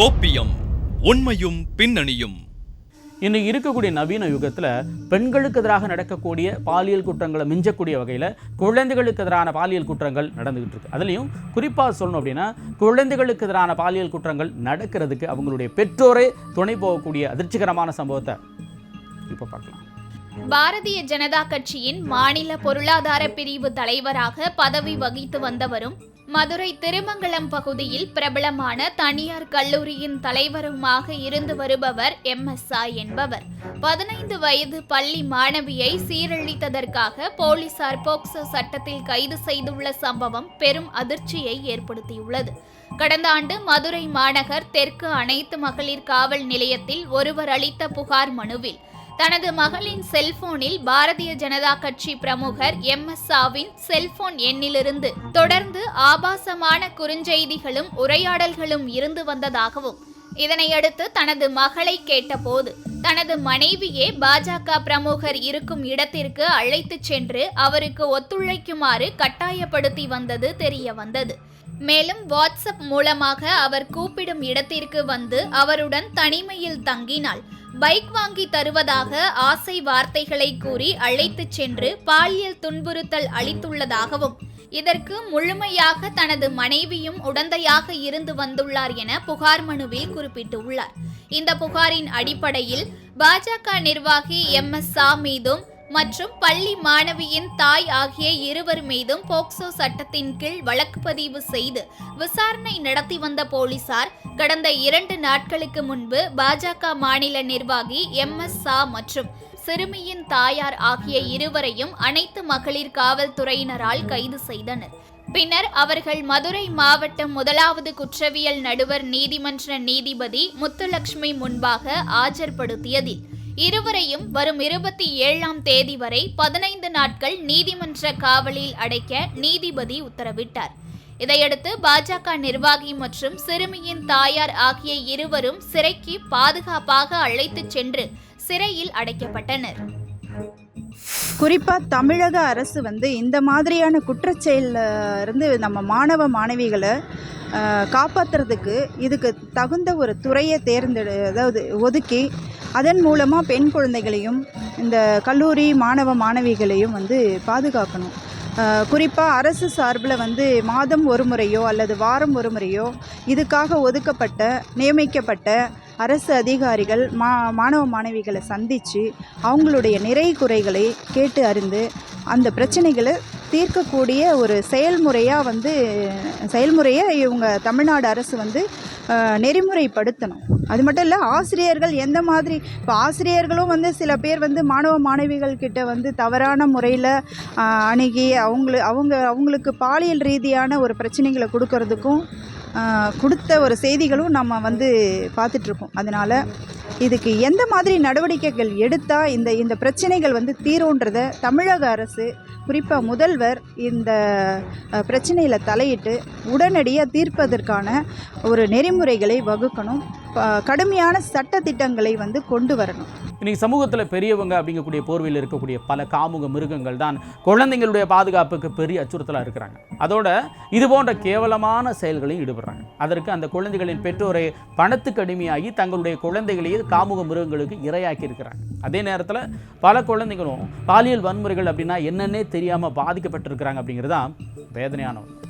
கோப்பியம் உண்மையும் பின்னணியும். இன்னைக்கு இருக்கக்கூடிய நவீன யுகத்தில் பெண்களுக்கு எதிராக நடக்கக்கூடிய பாலியல் குற்றங்களை மிஞ்சக்கூடிய வகையில் குழந்தைகளுக்கு எதிரான பாலியல் குற்றங்கள் நடந்துகிட்டு இருக்கு. அதுலேயும் குறிப்பாக சொல்லணும் அப்படின்னா குழந்தைகளுக்கு எதிரான பாலியல் குற்றங்கள் நடக்கிறதுக்கு அவங்களுடைய பெற்றோரே துணை போகக்கூடிய அதிர்ச்சிகரமான சம்பவத்தை இப்போ பார்க்கலாம். பாரதிய ஜனதா கட்சியின் மாநில பொருளாதார பிரிவு தலைவராக பதவி வகித்து வந்தவரும் மதுரை திருமங்கலம் பகுதியில் பிரபலமான தனியார் கல்லூரியின் தலைவருமாக இருந்து வருபவர் எம் எஸ் என்பவர். பதினைந்து வயது பள்ளி மாணவியை சீரழித்ததற்காக போலீசார் போக்சோ சட்டத்தில் கைது செய்துள்ள சம்பவம் பெரும் அதிர்ச்சியை ஏற்படுத்தியுள்ளது. கடந்த ஆண்டு மதுரை மாநகர் தெற்கு அனைத்து மகளிர் காவல் நிலையத்தில் ஒருவர் அளித்த புகார் மனுவில் தனது மகளின் செல்போனில் பாரதிய ஜனதா கட்சி பிரமுகர் எம். எஸ். ஆவின் செல்போன் எண்ணிலிருந்து தொடர்ந்து ஆபாசமான குறுஞ்செய்திகளும் உரையாடல்களும் இருந்து வந்ததாகவும் இதனையடுத்து தனது மகளை கேட்டபோது தனது மனைவியே பாஜக பிரமுகர் இருக்கும் இடத்திற்கு அழைத்துச் சென்று அவருக்கு ஒத்துழைக்குமாறு கட்டாயப்படுத்தி வந்தது தெரிய வந்தது. மேலும் வாட்ஸ்அப் மூலமாக அவர் கூப்பிடும் இடத்திற்கு வந்து அவருடன் தனிமையில் தங்கினாள். பைக் வாங்கி தருவதாக ஆசை வார்த்தைகளை கூறி அழைத்துச் சென்று பாலியல் துன்புறுத்தல் அளித்துள்ளதாகவும் இதற்கு முழுமையாக தனது மனைவியும் உடந்தையாக இருந்து வந்துள்ளார் என புகார் மனுவில் குறிப்பிட்டுள்ளார். இந்த புகாரின் அடிப்படையில் பாஜக நிர்வாகி எம் எஸ் சா மீதும் மற்றும் பள்ளி மாணவியின் தாய் ஆகிய இருவர் மீதும் போக்சோ சட்டத்தின் கீழ் வழக்கு பதிவு செய்து விசாரணை நடத்தி வந்த போலீசார் கடந்த இரண்டு நாட்களுக்கு முன்பு பாஜக மாநில நிர்வாகி எம் எஸ் சா மற்றும் சிறுமியின் தாயார் ஆகிய இருவரையும் அனைத்து மகளிர் காவல்துறையினரால் கைது செய்தனர். பின்னர் அவர்கள் மதுரை மாவட்டம் முதலாவது குற்றவியல் நடுவர் நீதிமன்ற நீதிபதி முத்துலட்சுமி முன்பாக ஆஜர்படுத்தியதில் இருவரையும் வரும் இருபத்தி ஏழாம் தேதி வரை பதினைந்து நாட்கள் நீதிமன்ற காவலில் அடைக்க நீதிபதி உத்தரவிட்டார். இதையடுத்து பாஜக நிர்வாகி மற்றும் சிறுமியின் தாயார் ஆகிய இருவரும் சிறைக்கு பாதுகாப்பாக அழைத்துச் சென்று சிறையில் அடைக்கப்பட்டனர். குறிப்பாக தமிழக அரசு வந்து இந்த மாதிரியான குற்றச்செயலில் இருந்து நம்ம மாணவ மாணவிகளை காப்பாற்றுறதுக்கு இதுக்கு தகுந்த ஒரு துறையை தேர்ந்தெடு அதாவது ஒதுக்கி அதன் மூலமாக பெண் குழந்தைகளையும் இந்த கல்லூரி மாணவ மாணவிகளையும் வந்து பாதுகாக்கணும். குறிப்பாக அரசு சார்பில் வந்து மாதம் ஒரு முறையோ அல்லது வாரம் ஒரு முறையோ இதுக்காக ஒதுக்கப்பட்ட நியமிக்கப்பட்ட அரசு அதிகாரிகள் மா மாணவ மாணவிகளை சந்தித்து அவங்களுடைய நிறை குறைகளை கேட்டு அறிந்து அந்த பிரச்சனைகளை தீர்க்கக்கூடிய ஒரு செயல்முறையாக வந்து செயல்முறையை இவங்க தமிழ்நாடு அரசு வந்து நெறிமுறைப்படுத்தணும். அது மட்டும் இல்லை ஆசிரியர்கள் எந்த மாதிரி இப்போ ஆசிரியர்களும் வந்து சில பேர் வந்து மாணவ மாணவிகள் கிட்ட வந்து தவறான முறையில் அணுகி அவங்களு அவங்க அவங்களுக்கு பாலியல் ரீதியான ஒரு பிரச்சனைகளை கொடுக்கறதுக்கும் கொடுத்த ஒரு செய்திகளும் நம்ம வந்து பார்த்துட்ருக்கோம். அதனால் இதுக்கு எந்த மாதிரி நடவடிக்கைகள் எடுத்தால் இந்த இந்த பிரச்சனைகள் வந்து தீரும்ன்றத தமிழக அரசு குறிப்பாக முதல்வர் இந்த பிரச்சனையில் தலையிட்டு உடனடியாக தீர்ப்பதற்கான ஒரு நெறிமுறைகளை வகுக்கணும். கடுமையான சட்ட திட்டங்களை வந்து கொண்டு வரணும். இன்றைக்கி சமூகத்தில் பெரியவங்க அப்படிங்கக்கூடிய போர்வையில் இருக்கக்கூடிய பல காமுக மிருகங்கள் தான் குழந்தைங்களுடைய பாதுகாப்புக்கு பெரிய அச்சுறுத்தலாக இருக்கிறாங்க. அதோட இது போன்ற கேவலமான செயல்களையும் ஈடுபடுறாங்க. அதற்கு அந்த குழந்தைகளின் பெற்றோரை பணத்துக்கு அடிமையாகி தங்களுடைய குழந்தைகளையே காமுக மிருகங்களுக்கு இரையாக்கி இருக்கிறாங்க. அதே நேரத்தில் பல குழந்தைகளும் பாலியல் வன்முறைகள் அப்படின்னா என்னன்னே தெரியாமல் பாதிக்கப்பட்டிருக்கிறாங்க அப்படிங்கிறது தான் வேதனையான ஒன்று.